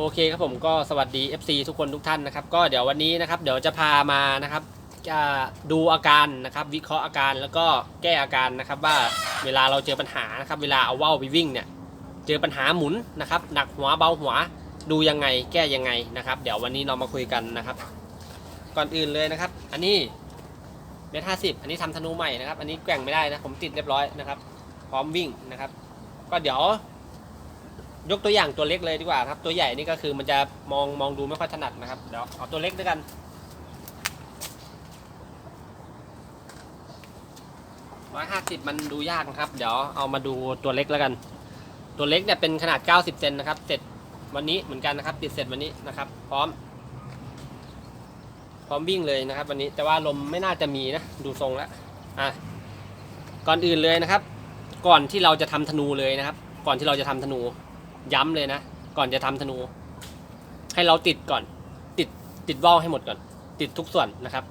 โอเคครับผมก็สวัสดี FC ทุกคนทุกท่านนะครับ ก็เดี๋ยววันนี้นะครับเดี๋ยวจะพามานะครับจะดูอาการนะครับ วิเคราะห์อาการแล้วก็แก้อาการนะครับ ว่าเวลาเราเจอปัญหานะครับ เวลาเอาว่าวไปวิ่งเนี่ยเจอปัญหาหมุนนะครับ หนักหัวเบาหัวดูยังไงแก้ยังไงนะครับ เดี๋ยววันนี้เรามาคุยกันนะครับ ก่อนอื่นเลยนะครับ อันนี้เมตรห้าสิบอันนี้ทำธนูใหม่นะครับ อันนี้แกว่งไม่ได้นะผมติดเรียบร้อยนะครับ พร้อมวิ่งนะครับ ก็เดี๋ยว ยกตัวอย่างตัวเล็กเลยดีกว่าครับ ตัวใหญ่นี่ก็คือมันจะมองมองดูไม่ค่อยถนัดนะครับเดี๋ยวเอาตัวเล็กด้วยกัน ร้อยห้าสิบมันดูยากนะครับ เดี๋ยวเอามาดูตัวเล็กแล้วกัน ตัวเล็กเนี่ยเป็นขนาด90เซนนะครับ เสร็จวันนี้เหมือนกันนะครับ ติดเสร็จวันนี้นะครับ พร้อม พร้อมวิ่งเลยนะครับ วันนี้แต่ว่าลมไม่น่าจะมีนะ ดูทรงแล้วอะก่อนอื่นเลยนะครับ ก่อนที่เราจะทำธนูเลยนะครับ ก่อนที่เราจะทำธนู ย้ำเลยนะ ก่อนจะทำธนู ให้เราติดก่อน ติดติดว่าวให้หมดก่อน ติดทุกส่วนนะครับ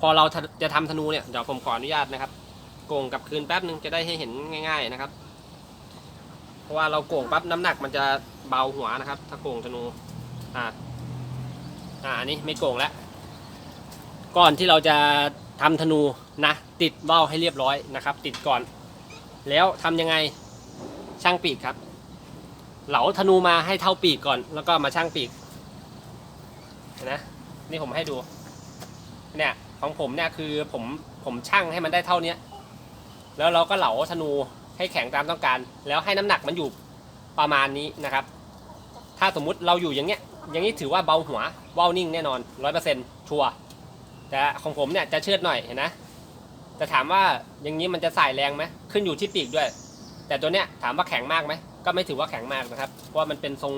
พอเราจะทำธนูเนี่ยเดี๋ยวผมขออนุญาตนะครับโก่งกับคืนแป๊บนึงจะได้ให้เห็นง่าย ๆนะครับ เพราะว่าเราโก่งปั๊บน้ำหนักมันจะเบาหัวนะครับ ถ้าโก่งธนู อ่า อ่าอันนี้ไม่โก่งแล้วก่อนที่เราจะทำธนูนะติดว่าวให้เรียบร้อยนะครับ ติดก่อน แล้วทำยังไงช่างปีกครับ เหลาธนูมาให้เท่าปีกก่อน แล้วก็มาช่างปีกเห็นนะนี่ผมให้ดู เนี่ยของผมเนี่ยคือผมผมช่างให้มันได้เท่าเนี้ยแล้วเราก็เหลาธนูให้แข็งตามต้องการ แล้วให้น้ำหนักมันอยู่ประมาณนี้นะครับ ถ้าสมมุติเราอยู่อย่างเงี้ย อย่างนี้ถือว่าเบาหัวว่าวนิ่งแน่นอนร้อยเปอร์เซ็นต์ชัวร์แต่ของผมเนี่ยจะเชือดหน่อยเห็นนะแต่ถามว่าอย่างนี้มันจะใส่แรงไหมขึ้นอยู่ที่ปีกด้วย แต่ตัวเนี้ยถามว่าแข็งมากไหม ก็ไม่ถือว่าแข็งมากนะครับ เพราะว่ามันเป็นทรง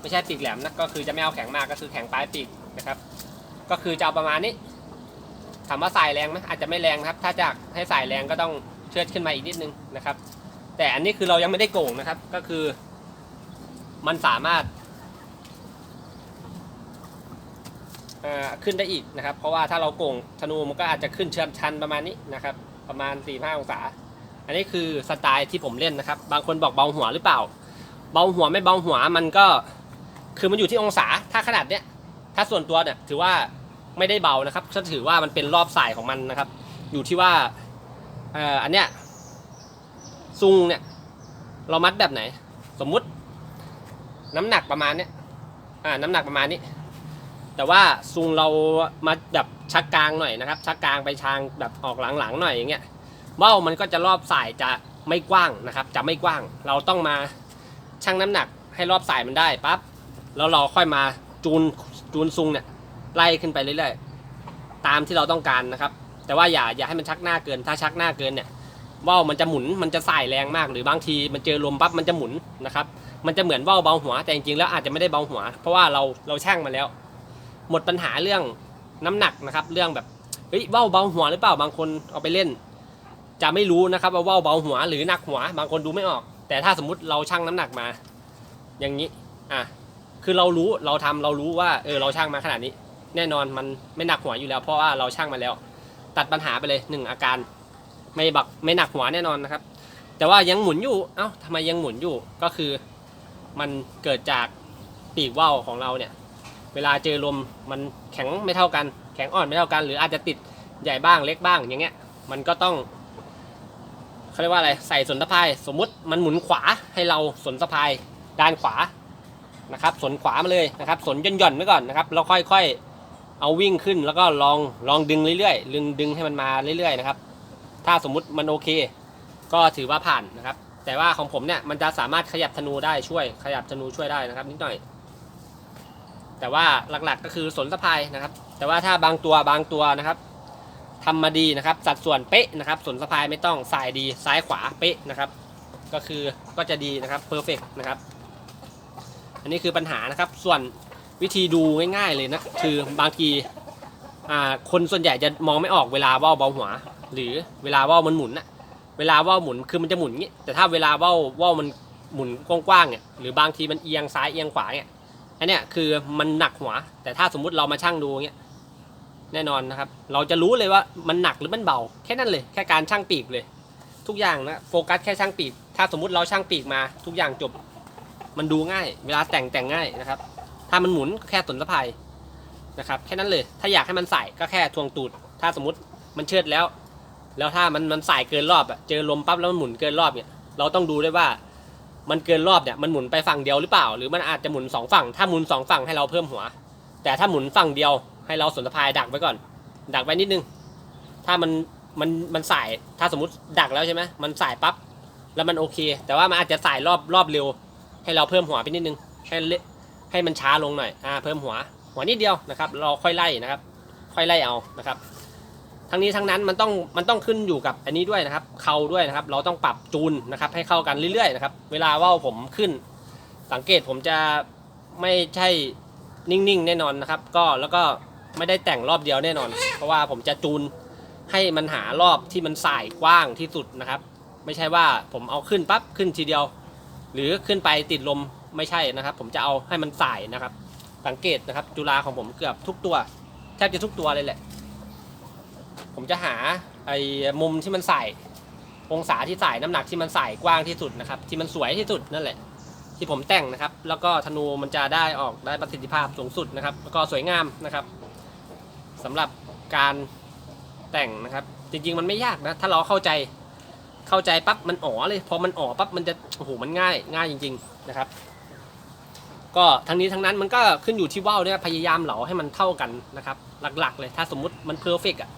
ไม่ใช่ปีกแหลมนะ ก็คือจะไม่เอาแข็งมากก็คือแข็งปลายปีกนะครับ ก็คือจะเอาประมาณนี้ ถามว่าสายแรงไหมอาจจะไม่แรงนะครับ ถ้าจะให้สายแรงก็ต้องเชือดขึ้นมาอีกนิดนึงนะครับ แต่อันนี้คือเรายังไม่ได้โก่งนะครับ ก็คือ มันสามารถขึ้นได้อีกนะครับ เพราะว่าถ้าเราโก่งธนูมันก็อาจจะขึ้นเชื่อมชันประมาณนี้นะครับ ประมาณ4ี่ห้าองศา อันนี้คือสไตล์ที่ผมเล่นนะครับ บางคนบอกเบาหัวหรือเปล่า เบาหัวไม่เบาหัวมันก็คือมันอยู่ที่องศาถ้าขนาดเนี้ยถ้าส่วนตัวเนี่ยถือว่าไม่ได้เบานะครับก็ถือว่ามันเป็นรอบสายของมันนะครับ อยู่ที่ว่าเอ่ออันเนี้ยซุงเนี่ยเรามัดแบบไหน สมมุติน้ำหนักประมาณเนี้ยอ่าน้ำหนักประมาณนี้ แต่ว่าซุงเรามาแบบชักกลางหน่อยนะครับ ชักกลางไปทางแบบออกหลังๆหน่อยอย่างเงี้ย เบ้ามันก็จะรอบสายจะไม่กว้างนะครับ จะไม่กว้าง เราต้องมาชั่งน้ำหนักให้รอบสายมันได้ปั๊บแล้วเราค่อยมาจูนจูนซุงเนี่ยไล่ขึ้นไปเรื่อยๆตามที่เราต้องการนะครับ แต่ว่าอย่าอย่าให้มันชักหน้าเกิน ถ้าชักหน้าเกินเนี่ยว่าวมันจะหมุนมันจะสายแรงมาก หรือบางทีมันเจอลมปั๊บมันจะหมุนนะครับ มันจะเหมือนว่าวเบาหัว แต่จริงๆแล้วอาจจะไม่ได้เบาหัว เพราะว่าเราเราช่างมาแล้ว หมดปัญหาเรื่องน้ำหนักนะครับ เรื่องแบบเฮ้ยว่าวเบาหัวหรือเปล่าบางคนเอาไปเล่น จะไม่รู้นะครับว่าว่าวเบาหัวหรือหนักหัว บางคนดูไม่ออก แต่ถ้าสมมุติเราชั่งน้ำหนักมา อย่างนี้อะคือเรารู้เราทำเรารู้ว่าเออเราชั่งมาขนาดนี้ แน่นอนมันไม่หนักหัวอยู่แล้ว เพราะว่าเราชั่งมาแล้ว ตัดปัญหาไปเลยหนึ่งอาการไม่บักไม่หนักหัวแน่นอนนะครับ แต่ว่ายังหมุนอยู่เอ้าทำไมยังหมุนอยู่ก็คือมันเกิดจากปีกว่าวของเราเนี่ย เวลาเจอลมมันแข็งไม่เท่ากัน แข็งอ่อนไม่เท่ากัน หรืออาจจะติดใหญ่บ้างเล็กบ้างอย่างเงี้ย มันก็ต้อง เขาเรียกว่าอะไรใส่สนสะพาย สมมุติมันหมุนขวาให้เราสนสะพายด้านขวานะครับสนขวามาเลยนะครับสนย่อนหย่อนไว้ก่อนนะครับแล้วค่อยๆ เอาวิ่งขึ้นแล้วก็ลองลองดึงเรื่อยๆดึงดึงให้มันมาเรื่อยๆนะครับ ถ้าสมมุติมันโอเค ก็ถือว่าผ่านนะครับ แต่ว่าของผมเนี่ยมันจะสามารถขยับธนูได้ช่วย ขยับธนูช่วยได้นะครับนิดหน่อย แต่ว่าหลักๆก็คือสนสะพายนะครับ แต่ว่าถ้าบางตัวบางตัวนะครับ ทำมาดีนะครับ สัดส่วนเป๊ะนะครับส่วนสะพายไม่ต้องสายดีซ้ายขวาเป๊ะนะครับ ก็คือก็จะดีนะครับเพอร์เฟกนะครับ อันนี้คือปัญหานะครับ ส่วนวิธีดูง่ายๆเลยนะคือบางทีคนส่วนใหญ่จะมองไม่ออกเวลาว่าวเบาหัว หรือเวลาว่าวมันหมุนนะเวลาว่าวหมุนคือมันจะหมุนงี้แต่ถ้าเวลาว่าวว่าวมันหมุนกว้างๆเนี่ยหรือบางทีมันเอียงซ้ายเอียงขวาเนี่ยอันเนี้ยคือมันหนักหัว แต่ถ้าสมมุติเรามาชั่งดูเงี้ย แน่นอนนะครับ เราจะรู้เลยว่ามันหนักหรือมันเบา แค่นั้นเลย แค่การช่างปีกเลย ทุกอย่างนะโฟกัสแค่ช่างปีก ถ้าสมมุติเราช่างปีกมา ทุกอย่างจบ มันดูง่าย เวลาแต่งแต่งง่ายนะครับ ถ้ามันหมุนก็แค่สนสะพายนะครับ แค่นั้นเลย ถ้าอยากให้มันใส่ก็แค่ทวงตูด ถ้าสมมติมันเชิดแล้ว แล้วถ้ามันมันใสายเกินรอบอะเจอลมปั๊บแล้วมันหมุนเกินรอบเนี่ย เราต้องดูด้วยว่ามันเกินรอบเนี่ยมันหมุนไปฝั่งเดียวหรือเปล่า หรือมันอาจจะหมุนสองฝั่ง ถ้าหมุนสองฝั่งให้เราเพิ่มหัว แต่ถ้าหมุนฝั่งเดียว ให้เราสนสะพายดักไว้ก่อน ดักไว้นิดนึง ถ้ามันมันมันสายถ้าสมมติดักแล้วใช่ไหมมันสายปั๊บแล้วมันโอเค แต่ว่ามันอาจจะสายรอบรอบเร็ว ให้เราเพิ่มหัวไปนิดนึงให้เลให้มันช้าลงหน่อยอ่าเพิ่มหัวหัวนิดเดียวนะครับเราค่อยไล่นะครับ ค่อยไล่เอานะครับ ทั้งนี้ทั้งนั้นมันต้องมันต้องขึ้นอยู่กับอันนี้ด้วยนะครับ เข่าด้วยนะครับ เราต้องปรับจูนนะครับ ให้เข้ากันเรื่อยๆนะครับ เวลาว่าวผมขึ้น สังเกตผมจะไม่ใช่นิ่งๆแน่นอนนะครับ ก็แล้วก็ ไม่ได้แต่งรอบเดียวแน่นอน เพราะว่าผมจะจูนให้มันหารอบที่มันสายกว้างที่สุดนะครับ ไม่ใช่ว่าผมเอาขึ้นปั๊บขึ้นทีเดียว หรือขึ้นไปติดลมไม่ใช่นะครับ ผมจะเอาให้มันสายนะครับ สังเกตนะครับ จุฬาของผมเกือบทุกตัวแทบจะทุกตัวเลยแหละ ผมจะหาไอ้มุมที่มันใสายองศาที่ใสายน้ำหนักที่มันใสายกว้างที่สุดนะครับ ที่มันสวยที่สุดนั่นแหละ ที่ผมแต่งนะครับ แล้วก็ธนูมันจะได้ออกได้ประสิทธิภาพสูงสุดนะครับ แล้วก็สวยงามนะครับ สำหรับการแต่งนะครับ จริง ๆ มันไม่ยากนะ ถ้าเราเข้าใจเข้าใจปั๊บมันอ๋อเลย พอมันอ๋อปั๊บมันจะโอ้โหมันง่ายง่ายจริง ๆนะครับ ก็ทั้งนี้ทั้งนั้นมันก็ขึ้นอยู่ที่ว่าวเนี่ยพยายามเหลาให้มันเท่ากันนะครับ หลักๆ เลยถ้าสมมุติมันเพอร์เฟกอะ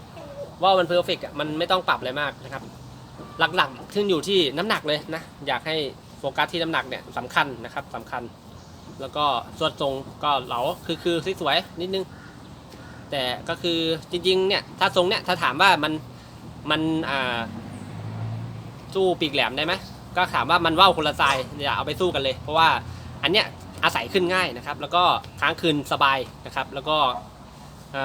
ว่าวมันเพอร์เฟกอะมันไม่ต้องปรับอะไรมากนะครับ หลักๆขึ้นอยู่ที่น้ำหนักเลยนะอยากให้โฟกัสที่น้ำหนักเนี่ยสำคัญนะครับสำคัญ แล้วก็ส่วนทรงก็เหลาคือคือสวยๆนิดนึง แต่ก็คือจริงๆเนี่ยถ้าทรงเนี่ยถ้าถามว่ามันมันอ่าสู้ปีกแหลมได้ไหมก็ถามว่ามันว่าวคนละทรายอย่าเอาไปสู้กันเลย เพราะว่าอันเนี้ยอาศัยขึ้นง่ายนะครับ แล้วก็ค้างคืนสบายนะครับ แล้วก็อ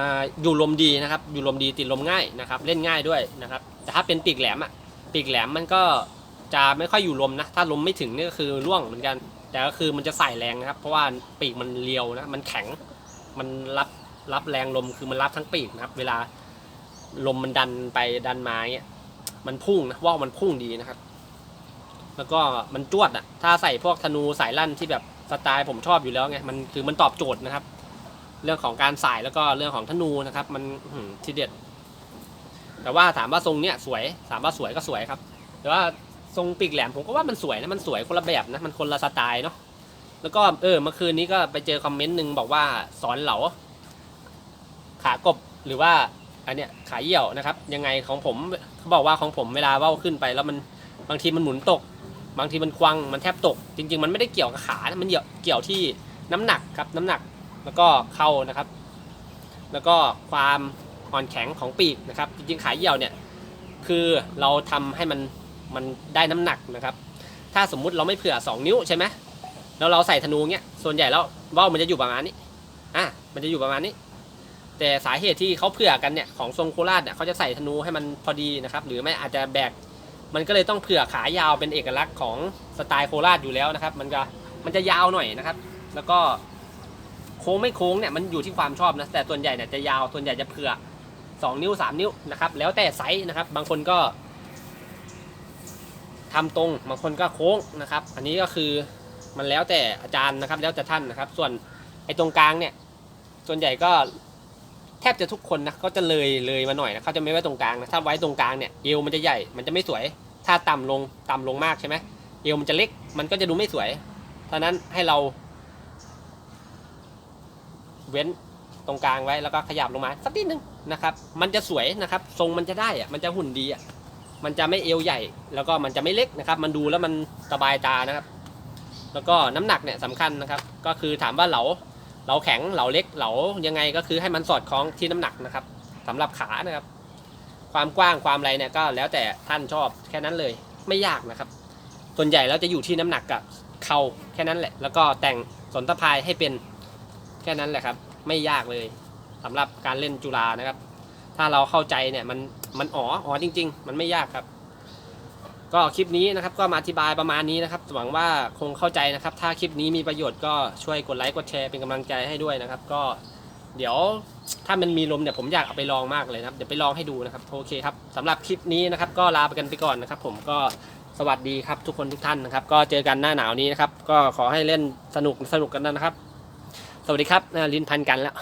อยู่ลมดีนะครับ อยู่ลมดีติดลมง่ายนะครับ เล่นง่ายด้วยนะครับ แต่ถ้าเป็นปีกแหลมอะปีกแหลมมันก็จะไม่ค่อยอยู่ลมนะ ถ้าลมไม่ถึงนี่ก็คือร่วงเหมือนกัน แต่ก็คือมันจะใส่แรงนะครับ เพราะว่าปีกมันเรียวนะ มันแข็ง มันรับ รับแรงลมคือมันรับทั้งปีกนะครับ เวลาลมมันดันไปดันมาเงี้ยมันพุ่งนะว่าวมันพุ่งดีนะครับ แล้วก็มันจวดอะ ถ้าใส่พวกธนูสายลั่นที่แบบสไตล์ผมชอบอยู่แล้วไงมันคือมันตอบโจทย์นะครับ เรื่องของการสายแล้วก็เรื่องของธนูนะครับ มันทีเด็ด แต่ว่าถามว่าทรงเนี้ยสวยถามว่าสวยก็สวยครับ แต่ว่าทรงปีกแหลมผมก็ว่ามันสวยนะมันสวยคนละแบบนะมันคนละสไตล์เนาะแล้วก็เออเมื่อคืนนี้ก็ไปเจอคอมเมนต์หนึ่งบอกว่าสอนเหลา ขากบหรือว่าอันเนี้ยขาเหี่ยวนะครับ ยังไงของผมเขาบอกว่าของผมเวลาว่าวขึ้นไป แล้วมันบางทีมันหมุนตก บางทีมันควังมันแทบตก จริง ๆ มันไม่ได้เกี่ยวกับขานะมันเกี่ยวที่น้ำหนักครับน้ำหนักแล้วก็เข้านะครับ แล้วก็ความอ่อนแข็งของปีกนะครับ จริงๆขาเหี่ยวเนี่ยคือเราทำให้มันมันได้น้ำหนักนะครับ ถ้าสมมุติเราไม่เผื่อ 2 นิ้วใช่ไหมแล้วเราใส่ธนูเงี้ยส่วนใหญ่แล้วว่าวมันจะอยู่ประมาณนี้อะมันจะอยู่ประมาณนี้ แต่สาเหตุที่เขาเผื่อกันเนี่ยของทรงโคราชเนี่ยเขาจะใส่ธนูให้มันพอดีนะครับหรือไม่อาจจะแบกมันก็เลยต้องเผื่อขายาวเป็นเอกลักษณ์ของสไตล์โคราชอยู่แล้วนะครับ มันก็มันจะยาวหน่อยนะครับ แล้วก็โค้งไม่โค้งเนี่ยมันอยู่ที่ความชอบนะแต่ส่วนใหญ่เนี่ยจะยาวส่วนใหญ่จะเผื่อสองนิ้วสามนิ้วนะครับแล้วแต่ไซส์นะครับ บางคนก็ทำตรงบางคนก็โค้งนะครับ อันนี้ก็คือมันแล้วแต่อาจารย์นะครับ แล้วแต่ท่านนะครับ ส่วนไอ้ตรงกลางเนี่ย ส่วนใหญ่ก็ แทบจะทุกคนนะเขาจะเลยเลยมาหน่อยนะเขาจะไม่ไว้ตรงกลางนะถ้าไว้ตรงกลางเนี่ยเอวมันจะใหญ่ มันจะไม่สวย ถ้าต่ำลงต่ำลงมากใช่ไหมเอวมันจะเล็ก มันก็จะดูไม่สวยเพราะนั้นให้เรา เว้นตรงกลางไว้แล้วก็ขยับลงมาสักนิดนึงนะครับ มันจะสวยนะครับ ทรงมันจะได้อะมันจะหุ่นดีอะมันจะไม่เอวใหญ่ แล้วก็มันจะไม่เล็กนะครับ มันดูแล้วมันสบายตานะครับ แล้วก็น้ำหนักเนี่ยสำคัญนะครับ ก็คือถามว่าเหลา เหลาแข็งเหลาเล็กเหลายังไงก็คือให้มันสอดคล้องที่น้ำหนักนะครับสำหรับขานะครับ ความกว้างความอะไรเนี่ยก็แล้วแต่ท่านชอบแค่นั้นเลยไม่ยากนะครับ ส่วนใหญ่แล้วจะอยู่ที่น้ำหนักกับเข่าแค่นั้นแหละ แล้วก็แต่งสนตะพายให้เป็นแค่นั้นแหละครับ ไม่ยากเลยสำหรับการเล่นจุฬานะครับ ถ้าเราเข้าใจเนี่ยมันมันอ๋ออ๋อจริง ๆ มันไม่ยากครับ ก็คลิปนี้นะครับก็มาอธิบายประมาณนี้นะครับหวังว่าคงเข้าใจนะครับ ถ้าคลิปนี้มีประโยชน์ก็ช่วยกดไลค์กดแชร์เป็นกำลังใจให้ด้วยนะครับ ก็เดี๋ยวถ้ามันมีลมเนี่ยผมอยากเอาไปลองมากเลยนะครับ เดี๋ยวไปลองให้ดูนะครับโอเคครับสำหรับคลิปนี้นะครับ ก็ลาไปกันไปก่อนนะครับ ผมก็สวัสดีครับทุกคนทุกท่านนะครับ ก็เจอกันหน้าหนาวนี้นะครับ ก็ขอให้เล่นสนุกสนุกกันนะครับ สวัสดีครับอ่าลิ้นพันกันแล้ว